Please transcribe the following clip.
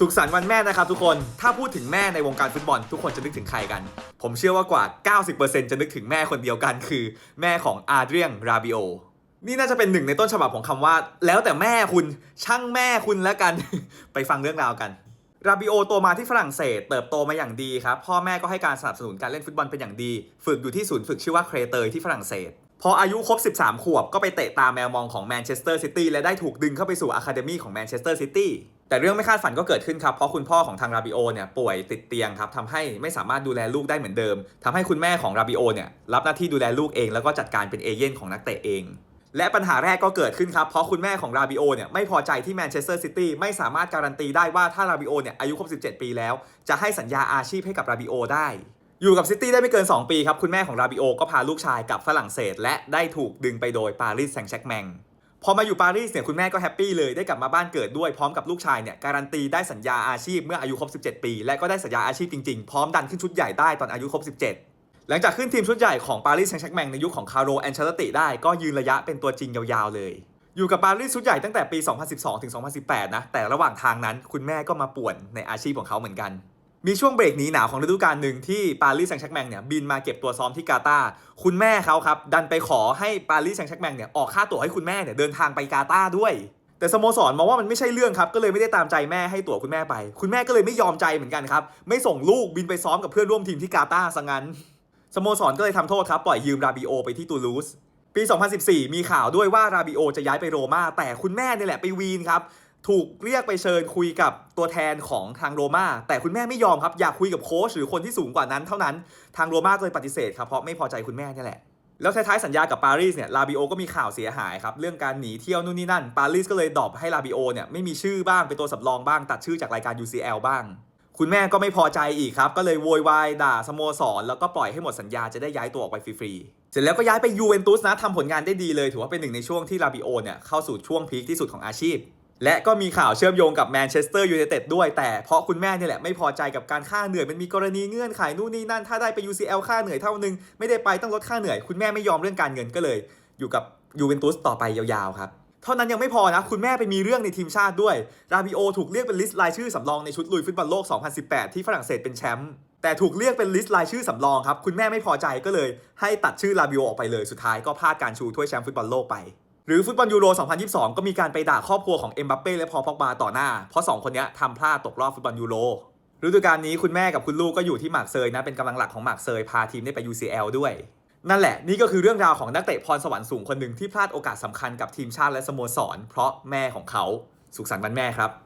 สุขสันต์วันแม่นะครับทุกคน ถ้าพูดถึงแม่ในวงการฟุตบอล ทุกคนจะนึกถึงใครกัน ผมเชื่อว่ากว่า 90%จะนึกถึงแม่คนเดียวกัน คือแม่ของอาเดรียงราบิโอ นี่น่าจะเป็นหนึ่งในต้นฉบับของคำว่า แล้วแต่แม่คุณ ช่างแม่คุณแล้วกัน ไปฟังเรื่องราวกัน ราบิโอโตมาที่ฝรั่งเศส เติบโตมาอย่างดีครับ พ่อแม่ก็ให้การสนับสนุนการเล่นฟุตบอลเป็นอย่างดี ฝึกอยู่ที่ศูนย์ฝึกชื่อว่าเครเตยที่ฝรั่งเศสพออายุครบ 13 ขวบก็ไปเตะตามแมวมองของแมนเชสเตอร์ซิตี้และได้ถูกดึงเข้าไปสู่อะคาเดมีของแมนเชสเตอร์ซิตี้ แต่เรื่องไม่คาดฝันก็เกิดขึ้นครับ เพราะคุณพ่อของทางราบิโอเนี่ยป่วยติดเตียงครับทำให้ไม่สามารถดูแลลูกได้เหมือนเดิมทำให้คุณแม่ของราบิโอเนี่ยรับหน้าที่ดูแลลูกเอง แล้วก็จัดการเป็นเอเย่นของนักเตะเอง และปัญหาแรกก็เกิดขึ้นครับ เพราะคุณแม่ของราบิโอเนี่ยไม่พอใจที่แมนเชสเตอร์ซิตี้ไม่สามารถการันตีได้ว่าถ้าราบิโอเนี่ยอายุครบ 17 ปีแล้ว จะให้สัญญาอาชีพให้กับราบิโอได้อยู่กับซิตี้ได้ไม่เกิน 2 ปีครับ คุณแม่ของราบิโอก็พาลูกชายกลับฝรั่งเศส และได้ถูกดึงไปโดยปารีสแซงต์แชร์กแมง พอมาอยู่ปารีสเนี่ยคุณแม่ก็แฮปปี้เลยได้กลับมาบ้านเกิดด้วยพร้อมกับลูกชายเนี่ยการันตีได้สัญญาอาชีพเมื่ออายุครบ 17 ปี และก็ได้สัญญาอาชีพจริงๆ พร้อมดันขึ้นชุดใหญ่ได้ตอนอายุครบ 17 หลังจากขึ้นทีมชุดใหญ่ของปารีสแซงต์แชร์แมงในยุคของคาร์โรแอนเชลติได้ก็ยืนระยะเป็นตัวจริงยาวๆเลย อยู่กับปารีสชุดใหญ่ตั้งแต่ปี 2012 ถึง 2018 นะแต่ระหว่างทางนั้นคุณแม่ก็มาป่วนในอาชีพของเขาเหมือนกัน มีช่วงเบรกหนีหนาวของฤดูกาลหนึ่งที่ปารีสแซงต์แชร์กแมงเนี่ยบินมาเก็บตัวซ้อมที่กาตาร์คุณแม่เขาครับ ดันไปขอให้ปารีสแซงต์แชร์กแมงเนี่ยออกค่าตั๋วให้คุณแม่เนี่ยเดินทางไปกาตาร์ด้วย แต่สโมสรมองว่ามันไม่ใช่เรื่องครับ ก็เลยไม่ได้ตามใจแม่ให้ตั๋วคุณแม่ไป คุณแม่ก็เลยไม่ยอมใจเหมือนกันครับ ไม่ส่งลูกบินไปซ้อมกับเพื่อนร่วมทีมที่กาตาร์ซะงั้นสโมสรก็เลยทำโทษครับปล่อยยืมราบิโอไปที่ตูลูสปี 2014 มีข่าวด้วยว่าราบิโอจะย้ายไปโรม่าแต่คุณแม่เนี่ยแหละไปวีนครับ ถูกเรียกไปเชิญคุยกับตัวแทนของทางโรม่าแต่คุณแม่ไม่ยอมครับ อยากคุยกับโค้ชหรือคนที่สูงกว่านั้นเท่านั้นทางโรม่าก็เลยปฏิเสธครับเพราะไม่พอใจคุณแม่เนี่ยแหละแล้วท้ายๆสัญญากับปารีสเนี่ยลาบิโอก็มีข่าวเสียหายครับ เรื่องการหนีเที่ยวนู่นนี่นั่น ปารีสก็เลยดรอปให้ลาบิโอเนี่ยไม่มีชื่อบ้าง เป็นตัวสำรองบ้าง ตัดชื่อจากรายการ UCL บ้าง คุณแม่ก็ไม่พอใจอีกครับ ก็เลยโวยวายด่าสโมสร แล้วก็ปล่อยให้หมดสัญญาจะได้ย้ายตัวออกไปฟรีๆ เสร็จแล้วก็ย้ายไปยูเวนตุสนะทำผลงานได้ดีเลย ถือว่าเป็นหนึ่งในช่วงที่ลาบิโอเนี่ยเข้าสู่ช่วงพีคที่สุดของอาชีพ และก็มีข่าวเชื่อมโยงกับแมนเชสเตอร์ยูไนเต็ดด้วย แต่เพราะคุณแม่เนี่ยแหละไม่พอใจกับการค่าเหนื่อย มันมีกรณีเงื่อนไขนู่นนี่นั่น ถ้าได้ไป UCL ค่าเหนื่อยเท่านึง ไม่ได้ไปต้องลดค่าเหนื่อย คุณแม่ไม่ยอมเรื่องการเงินก็เลย อยู่กับยูเวนตุสต่อไปยาวๆครับ เท่านั้นยังไม่พอนะ คุณแม่ไปมีเรื่องในทีมชาติด้วย ราบิโอถูกเรียกเป็นลิสต์รายชื่อสำรองในชุดลุยฟุตบอลโลก 2018 ที่ฝรั่งเศสเป็นแชมป์แต่ถูกเรียกเป็นลิสต์รายชื่อสำรองครับคุณแม่ไม่พอใจก็เลย ให้ตัดชื่อราบิโอออกไปเลยสุดท้ายก็พลาดการชูถ้วยแชมป์ฟุตบอลโลกไป หรือฟุตบอลยูโร 2022 ก็มีการไปด่าครอบครัวของเอ็มบัปเป้และพอพ็อกบาต่อหน้า เพราะสองคนนี้ทำพลาดตกรอบฟุตบอลยูโรฤดูกาลนี้คุณแม่กับคุณลูกก็อยู่ที่หมากเซยนะ เป็นกำลังหลักของหมากเซยพาทีมได้ไป UCL ด้วย นั่นแหละนี่ก็คือเรื่องราวของนักเตะพรสวรรค์สูงคนหนึ่งที่พลาดโอกาสสำคัญกับทีมชาติและสโมสร เพราะแม่ของเขา สุขสันต์วันแม่ครับ